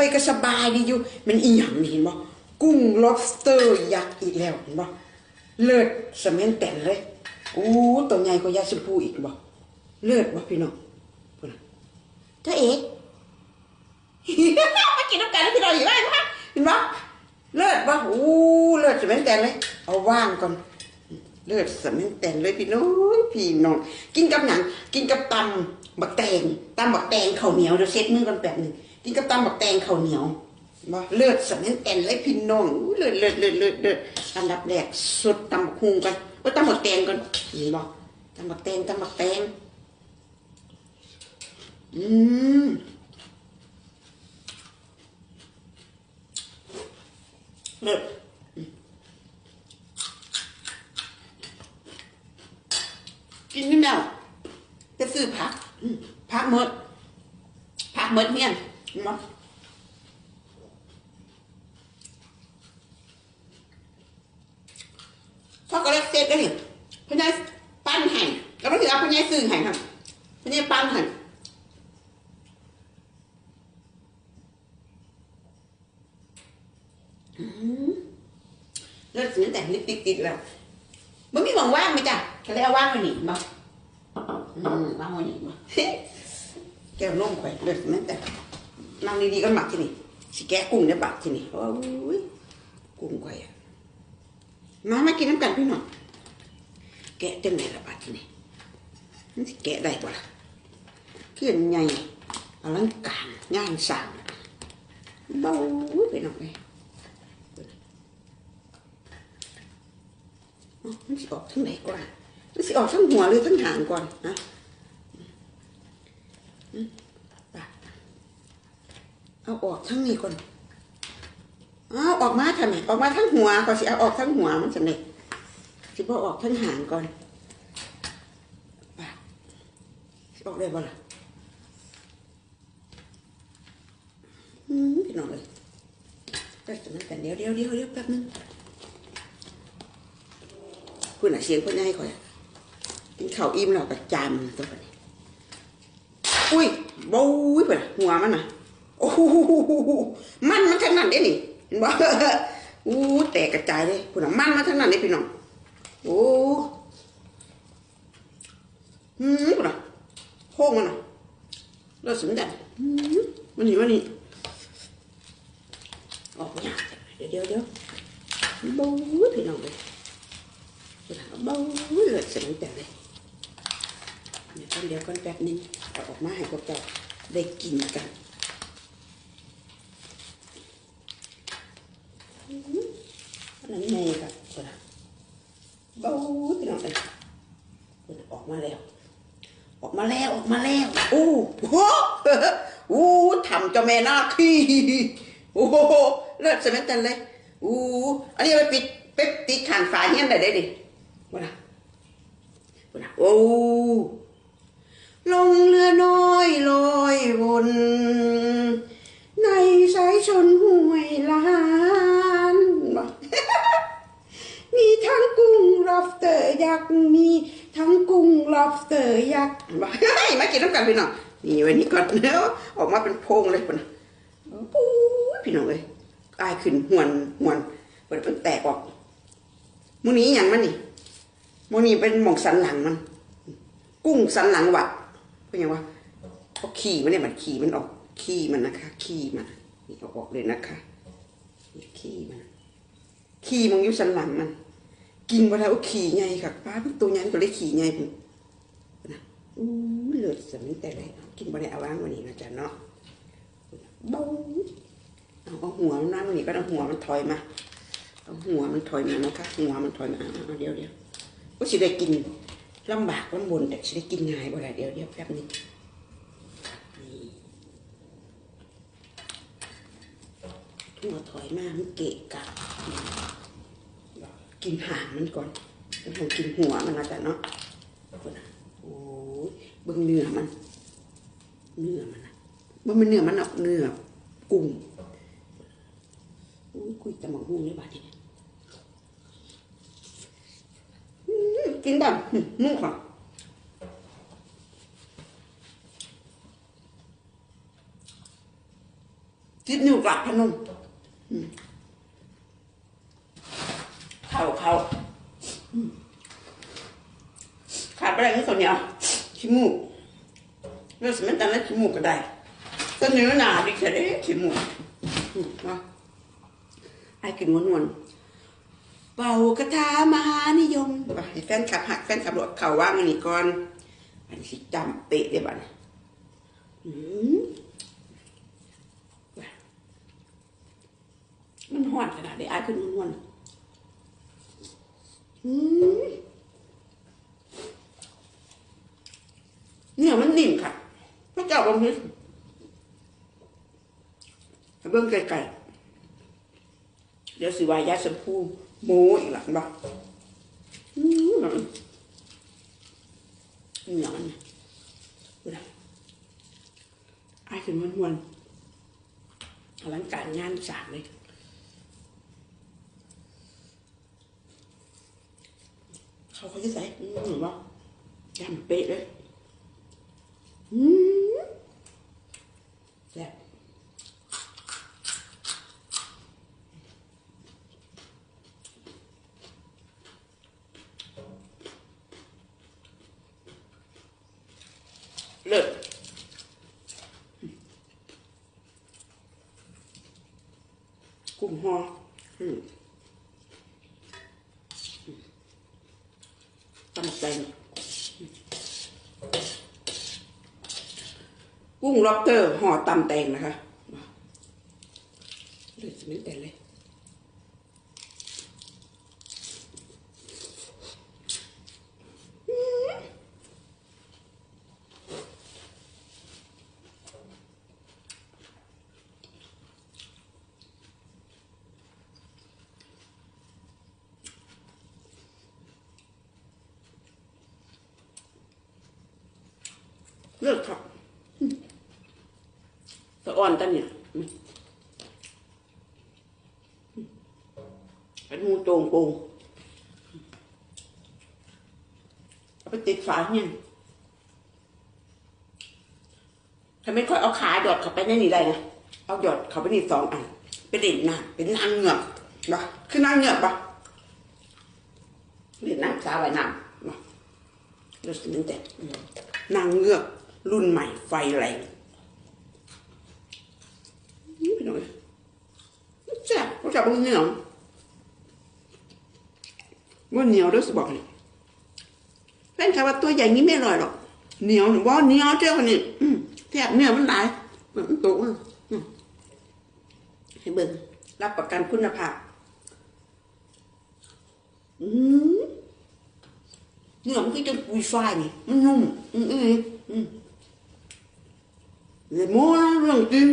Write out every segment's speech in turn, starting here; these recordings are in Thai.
อยก็สบายดีอยู่ มันอีหยังเห็นบ่กุ้ง lobster ยักษ์อีกแล้วเห็นบ่เลิศสมนแต่นเลยอู้ตัวใหญ่กว่ายาชมพูอีกบ่เลิศบ่พี่น้องพุ่นน่ะเจ้าเอกมากินน้ำกันแล้วพี่น้องอยู่ได้ปะเห็นบ่เลิศบ่อู้เลิศสมนแต่นเลย เอาว่างก่อนเลือดสมันแต่นเลยพี่น้องพี่น้องกินกับหนัง กินกับตำบักแตงตำบักแตงข้าวเหนียวเดี๋ยวเซ็ตมือกันแป๊บหนึ่ง กินกับตำบักแตงข้าวเหนียวบ่เลือดสมันแต่นเลยพี่น้องอู้เลือดเลือดเลือดเลือดเลือดอันดับแรกสดตำบักฮุงกันว่าตำบักแตงกันเห็นบ่ตำบักแตงตำบักแตงอืมเลิศกินนี่แมวจะซื้อผักอืมผักหมดผักหมดเมียน เห็นบ่พ่อก็เล็กเซ็ตได้เห็นพ่อใหญ่ปั้นให้แล้วก็ถือเอาพ่อใหญ่ซื้อให้ครับพ่อใหญ่ปั้นให้อืมเลิศซื้อแต่ลิปติดติดแล้วมันมีหวังว่างไหมจ๊ะก็เลยเอาว่างไว้หนีบ่อืมว่างไว้หนีบ่แก้วนุ่มไปเลือดนั่นแต่ นั่งดีๆก็หมักที่นี่สิแกะกุ้งได้บักที่นี่โอ้ยกุ้งไข่อะมามากินน้ำกันพี่น้องแกะจังไหนละบักที่นี่มันสิแกะได้บ่ล่ะเพื่อนใหญ่อลังการงานสร้างเบาไปหน่อยอ๋อมันสิออกทั้งไหนก่อนมันสิออกทั้งหัวหรือทั้งหางก่อนนะอืมไปเอาออก ทั้งนี้ก่อนเอาออกมาทำไมออกมาทั้งหัวก็สิเอาออกทั้งหัวมันสำเร็จสิบ่ออกทั้งหางก่อนไปออกได้บ่ล่ะอืมพี่น้องเลยก็จะนั่นกันเดี๋ยวเดี๋ยวเดี๋ยวเดี๋ยวแป๊บนึงคุณอะเสียงเพื่อนให้คอยกินข้าวอิ่มแล้วก็จามตัวนี้อุ้ยบู๊ยเพื่อนหัวมันน่ะ โอ้โหมันมันทั้งนั้นเด้นี่เห็นบ่อู้แตกกระจายเลยคุณอะมันมาทั้งนั้นเด้พี่น้องโอ้หืมคุณอะโค้งมันน่ะเลิศสมดันหืมมันนี่มันนี่ออกยากเดี๋ยวเดี๋ยวเดี๋ยวบู๊พี่น้องเลยเบาเลยเสียงแต่เลยเดี๋ยวกันเดี๋ยวกันแป๊บนึงเอาออกมาให้พวกเราได้กินกันอื้อหืออันนั้นไงครับคนละเบาพี่น้องเลยคนน่ะออกมาแล้ว ออกมาแล้วออกมาแล้วโอ้โหโอ้ ทำเจ้าแม่นาคีโอ้โหเลิศเสียงแต่เลยโอ้อันนี้ไปปิดไปติดขานฝาเงี้ยนได้ได้ดิว่านะว่านะโอ้ลงเรือน้อยลอยวนในสายชนห้วยลานมีทั้งกุ้ง lobster ยักษ์มีทั้งกุ้ง lobster ยักษ์บ่ให้มากินน้ำกันพี่น้อง นี่ไว้นี่ก่อนเนาะออกมาเป็นโพรงเลยปุ่นปู๊พี่น้องเลยกายขึ้นหวนหวนเปิดมันแตกออกมูนี้อย่างมันนี่โมนี่เป็นหมองสันหลังมัน กุ้งสันหลังหวัดเป็นยังวะเขาขี่มันเนี่ยมันขี่มันออกขี่มันนะคะ ขี่มันนี่เอาออกเลยนะคะขี่มันขี่มันอยู่สันหลังมัน กินไปแล้วขี่ไงค่ะป้าเพิ่งตัวใหญ่ก็เลยขี่ไงคนะอู้เลือดสมิงแต่เลย กินไปได้เอาวางวันนี้นะจ๊ะเนาะบ้เอาเอาหัวมันนั่งนี่ก็เอาหัวมันถอยมาเอาหัวมันถอยมานะคะหัวมันถอยมาเอาเดี๋ยวเดี๋ยวก็สิได้กินลำบากลำบนแต่สิได้กินง่ายบ่ได้เดี๋ยวเดี๋ยวแป๊บนึงหัวถอยมามันเกะกะกินหางมันก่อนแล้วผมกินหัวมันนะจ๊ะเนาะพุ่นน่ะโอ้ยเบิ่งเนื้อมัน เนื้อมันนะบ่มันเนื้อมันเนาะเนื้อกุ้งคุยแต่หมองหูเลยบาดนี้กินแบบนุ่มค่ะสิบนิ้วกลับพนมอืมเข้าเข้าขาดไปอะไรนี่คนเดียวขี้มูก เรื่องสมัยตอนนั้นขี้มูกก็ได้ก็เนื้อหนาดิแค่ได้ขี้มูกนะไอ้กินวนวนๆเป่ากระทามหานิยมไปให้แฟนขับหักแฟนขับรถเข่าว่างอันนี้ก่อนอันนี้สิจำเป๊ะเลยบ้านะอืมมันหอนขนาดนี้ไอ้ขึ้นมันนอืมเนี่ยมันนิ่มค่ะ พระเจ้าบางทีให้เบิ่งไกลๆเดี๋ยวสิวายาสมพูโมอีกหลังบ่อืมเหนียวนี่ดูนะอายขึ้นมันหวนอลังการงานสางเลยเขาเขาจะใส่อืมเห็นปะยำเป๊ะเลยอืมแซ่บเลิศ กุ้งหออืมตำแตงกุ้งล็อบสเตอร์ห่อตำแตงนะคะเลือดไม่แต่เลย เลือดครับสะอ่อนตันเนี่ยเป็นมูโจงโปงเอาไปติดฝาเนี่ยถ้าไม่ค่อยเอาขาหยอดเข้าไปในนี่ได้นะเอาหยอดเข้าไปนี่สองอันเป็นเด่นหน้าเป็นนางเงือกปะคือนางเงือกปะเด่นน้ำสาวไว้น้ำปะรู้สึกตั้งแต่นางเงือก รุ่นใหม่ไฟแรงนี่เป็นไงแซ่บเขาจับมันเหนียวว่าเหนียวด้วยสบอกเลยแฟนคลับว่าตัวใหญ่นี้ไม่อร่อยหรอกเหนียวหรือว่าเหนียวเจ้าคนนี้อืแทบเนื้อมันหลายมันโตอะให้เบิ่งรับประกันคุณภาพอืมเนื้อมันก็จะปุยฝ้ายนี่มันนุ่มอืมอืมอืม เลยโม้นะเรื่องจริง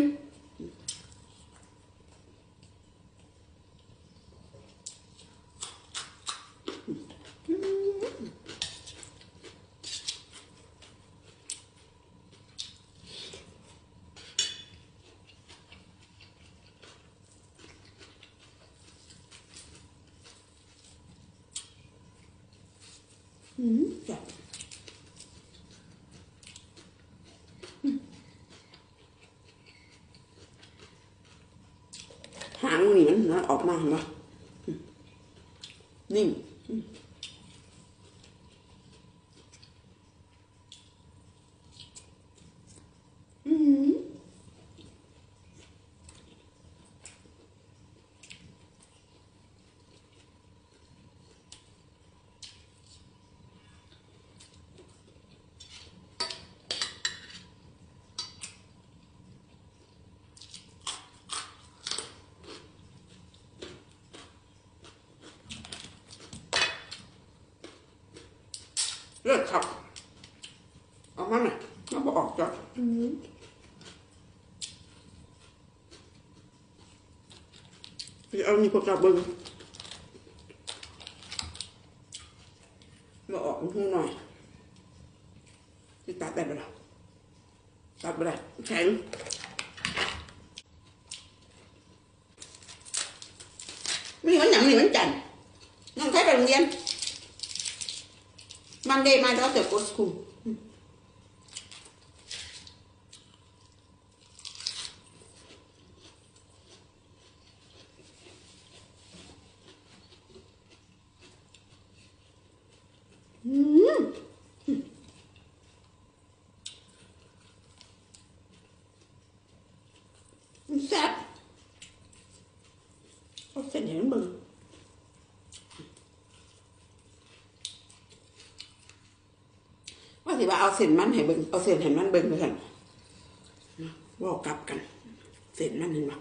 อืมจ้ะหางมันนี่มันนะ ออกมาเห็นไหมนิ่มอืมอืม เลือดขับเอามาหน่อยมาบอกออกจ้ะพี่เอานี่พวกเราเบิ้งมาออกหูห น่อยที่ตัดได้ไหมล่ะตัดไปได้แข็งมีวันหนังมีวันจันทร์น้องใช้ไปโรงเรียน Monday my daughter go school. อืมมันแซ่บเอาเส้นเห็นมึงว่าสิว่าเอาเส้นมันให้เบิ่งเอาเส้นให้มันเบิ่งไปกันบอกกลับกัน เส้นมันเห็นปะ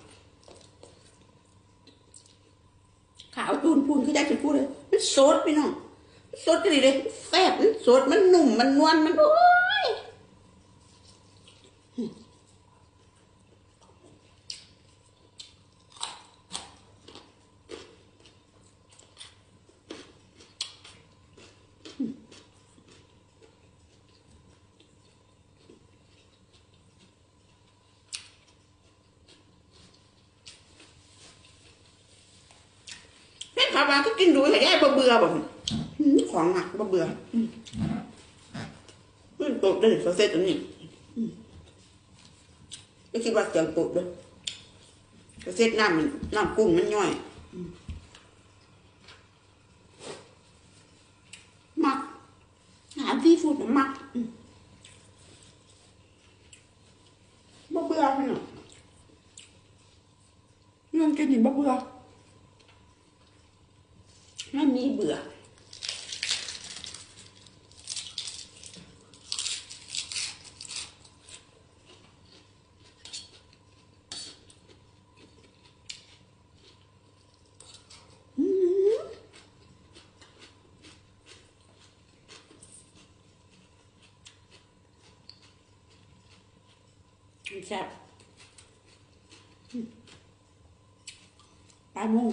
ขาวจูนพูนคือได้จะพูดเลย มันสดพี่น้องมัน สดกันเลยแซ่บมันสดมันหนุ่มมันนวลมันโอ้ยแม่ขาบางก็กินดูแต่ยายบ่เบื่อบ่ ของหนักบ่เบื่ออืมมันตกได้เขาเซ็ตอันนี้อืมไม่คิดว่าเสียงตกเลยเขาเซ็ตน้ำมันน้ำกุ้งมันย่อยอืมมักอาหารซีฟู้ดน่ะมักอืมบ่เบื่อพี่น้องเรื่องกินนี่บ่เบื่อ ไม่มีเบื่อ แซ่บอืมปลายโมง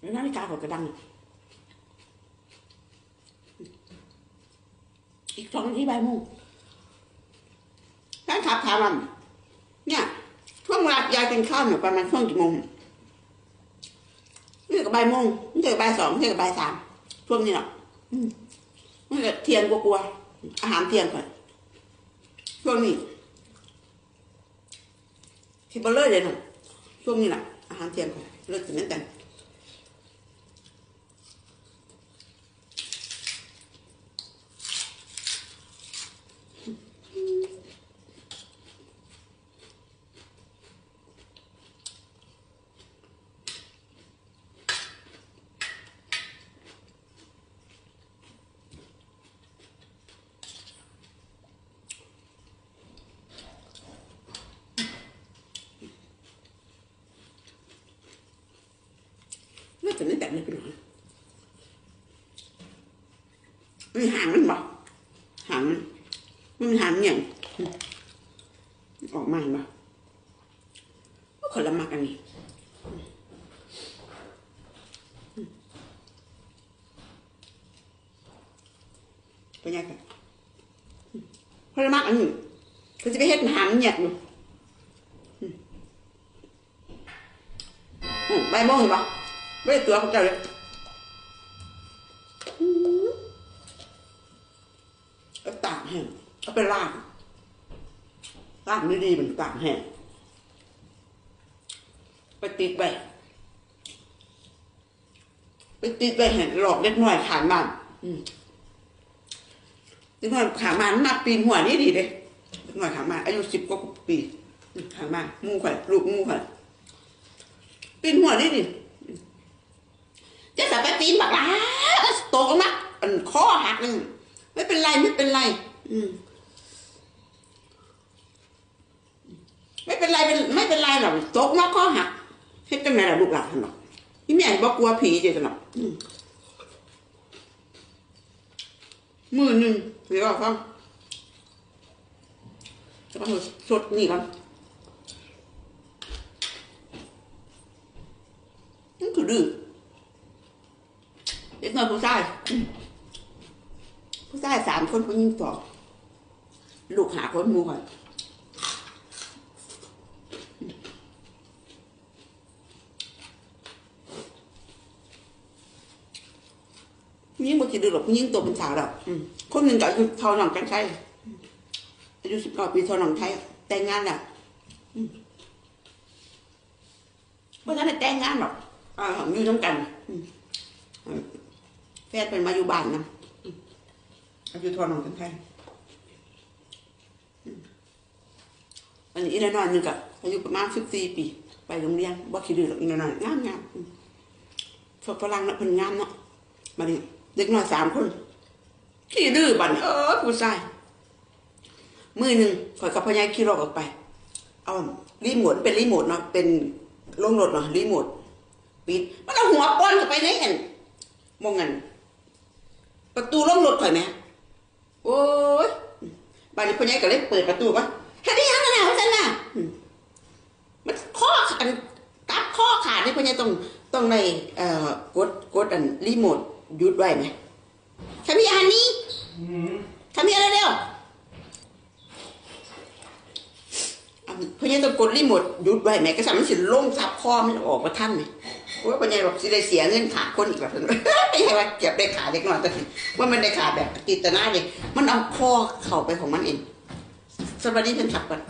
แล้วนาฬิกาเขากระดัง อีกสองนาทีบ่ายโมงแฟนคลับถามว่าเนี่ยช่วงเวลายายกินข้าวเนี่ยประมาณช่วงกี่โมงนี่ก็บ่ายโมงนี่ก็บ่ายสองนี่ก็บ่ายสามช่วงนี้หรอกอืมนี่ก็เที่ยงกลัวๆอาหารเที่ยงก่อนช่วงนี้ ที่บอลเลอร์เลยนะช่วงนี้แหละอาหารเที่ยงก่อนเลิกกินนั่นกัน น่า จะไม่แต่งเลยพี่น้องมีหางมันบอกหางมันมันหางอย่างออกมาเห็นปะคนละมักอันนี้เป็นยังไงคนละมักอันนี้คือจะไปเฮ็ดหางเหยียดอยู่อืมอืมใบโมงเห็นปะ ไม่ได้ตัวเขาเจ้าเลยก็ตากแห้งเอาไปล่างล่างดีๆเหมือนตากแห้งไปติดไปไปติดไปเห็นหลอกเล็กน้อยขานมันอืมเล็กน้อยขานมันนับปีนหัวนี่ดีเลยเล็กน้อยขานมันอายุสิบกว่าปีอืมขานมันงูข่อยลูกงูข่อยปีนหัวนี่ดิ จะสับไปตีนบักหลาตกันนะอันคอหักหนึ่งไม่เป็นไรไม่เป็นไร อืมไม่เป็นไรเป็นไม่เป็นไรหรอกโตมาคอหักเฮ็ดจังไงล่ะลูกหลานท่านหรอกนี่แม่บอกกลัวผีเจ้าหรอกอืมมือหนึ่งเดี๋ยวฟังจะต้องสดนี่ก่อนนี่คือดื้อ เด็กน้อยผู้ชายผู้ชายสามคนผู้หญิงสองลูกหาคนมูก่อนผู้หญิงบ่คิดดูหรอกผู้หญิงตัวเป็นสาวดอกคนหนึ่งก็อายุเท่าน้องกันใช่อายุสิบเก้าปีเท่าน้องไทยแต่งงานแล้วอืมเพราะฉะนั้นได้แต่งงานหรอกอ่ายู่น้ำกัน แฟนเป็นมาอยู่บ้านนะอายุทอนของกันไทยอืมอันนี้อีน้อยๆหนึงกับอายุประมาณสิบสี่ปี ไปโรงเรียนบ่ขี้ดื้อหรอกอีน้อยๆงามงามๆอืมพวกฝรั่งเนาะเพิ่นงามเนาะมาดิเด็กน้อยสามคนขี้ดื้อบัดนี้เออผู้ชายมือหนึ่งข่อยกับพ่อใหญ่ขี่รถออกไป เอารีโมทเป็นรีโมทเนาะเป็นลงรถเนาะรีโมทปิดมันเอาหัวป้อนเข้าไปในอันมองงัน ประตูลงรถข่อยไหมโอ้ยบานนี้พ่อใหญ่ก็เลยเปิดประตูว่าเฮ็ดได้ยังกันแล้วฉันน่ะอืมมันข้ออันตัดข้อขาดนี่พ่อใหญ่ต้องต้องในเอ่อกดกดอันรีโมทหยุดไว้ไหมทำยังนี้ทำยังเร็วๆอันเพราะงั้นต้องกดรีโมทหยุดไว้แม่ก็สามารถสิลงซับคอมันออกมาท่านไหมโอ้ยปัญญาบอกสิได้เสียเงินขาคนอีกแบบนั้น ใช่ว่าเก็บได้ขาเล็กน้อยแต่ว่ามันได้ขาแบบกิตนาเลยมันเอาคอเข้าไปของมันเองสวัสดีท่านขับก่อน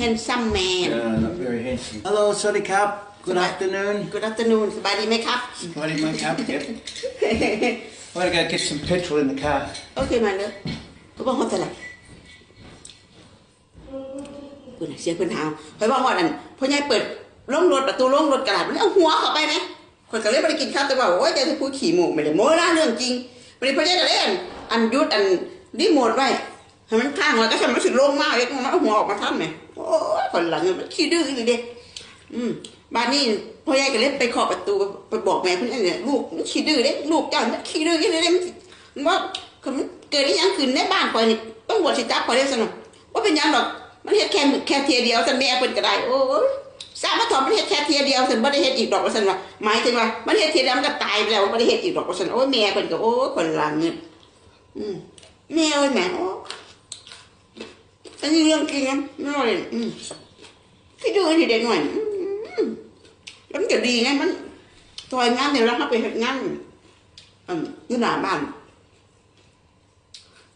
handsome man Uh, not very handsome. Hello, Sorry Cab. Good afternoon. good afternoon สบายดีไหมครับ What in my cab? Yep. I'm gonna go get some petrol in the car. โอเคมาเลยก็บอกว่าเท่าไหร่คุณน่ะเสียงเพื่อนหาวคอยบอกว่านั่นพ่อใหญ่เปิดลงรถประตูลงรถกระดาษมันเอาหัวเข้าไปไหม คนก็เลยไม่ได้กินข้าวแต่ว่าโอ้ยแต่ที่พูดขี่หมูไม่ได้โม้นะเรื่องจริงไม่ได้พ่อใหญ่ก็เลยอันอันยุดอันรีโมทไว้ให้มันข้างไว้ก็ทำมันสิลงมากเลยมันเอาหัวออกมาทำไหมโอ้ยคนหลังมันขี้ดื้ออีกเด็กอืมบ้านนี้พ่อใหญ่ก็เลยไปเคาะประตูไปบอกแม่คุณเนี่ยลูกมันขี้ดื้อเด็กลูกเจ้ามันขี้ดื้อยังไงเด้มันว่าคือมันเกิดได้ยังขึ้นในบ้านคอยนี่ต้องบวชสิจับคอยได้สนุกว่าเป็นยังหรอกมันเฮ็ดแค่แค่เทียเดียวสันแม่เพิ่นก็ได้โอ้ย สามาถอดมันเฮ็ดแค่เทียเดียวสันบ่ได้เฮ็ดอีกดอกว่าสันว่าหมายถึงว่ามันเฮ็ดเทียเดียวมันก็ตายไปแล้วบ่ได้เฮ็ดอีกดอกว่าสันโอ้ยแม่เพิ่นก็โอ้ยคนหลังเนี่ยอืมแม่เอ้ยแม่โอ้อันนี้เรื่องจริงนะไม่ว่าเลยอืมที่ดูที่เด็กหน่อยอืมแล้วมันจะดีไงมันซอยงานเนี่ยแล้วเขาไปเฮ็ดงานอืมอยู่หน้าบ้าน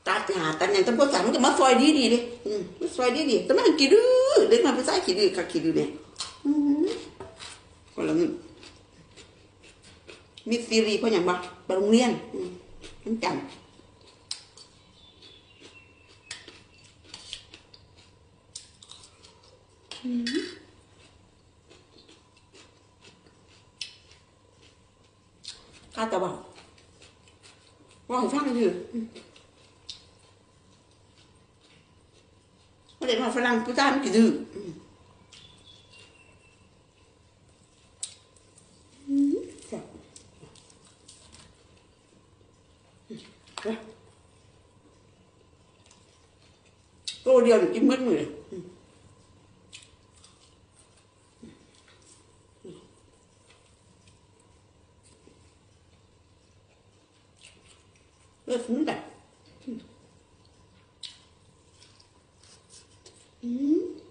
ตัดหาตัดอย่างตั้งพวกสามมันก็มาซอยดีดีเลยอืมมาซอยดีดีแต่มันกี่ดื้อเด็กมาภาษากี่ดื้อค่ะกี่ดื้อเนี่ย อืมคนละเงินมีซีรีส์เพราะอย่างบ่ไปโรงเรียนอืมมันจำอืมข้าแต่ว่าว่าให้ฟังอยู่เด็กมาฝรั่งผู้ชายมันกี่ดื้อมแซ่บอืมเอ้ยโต เดียวนี่กินมืดมืออืมเลือดฟุ้งแบบอืม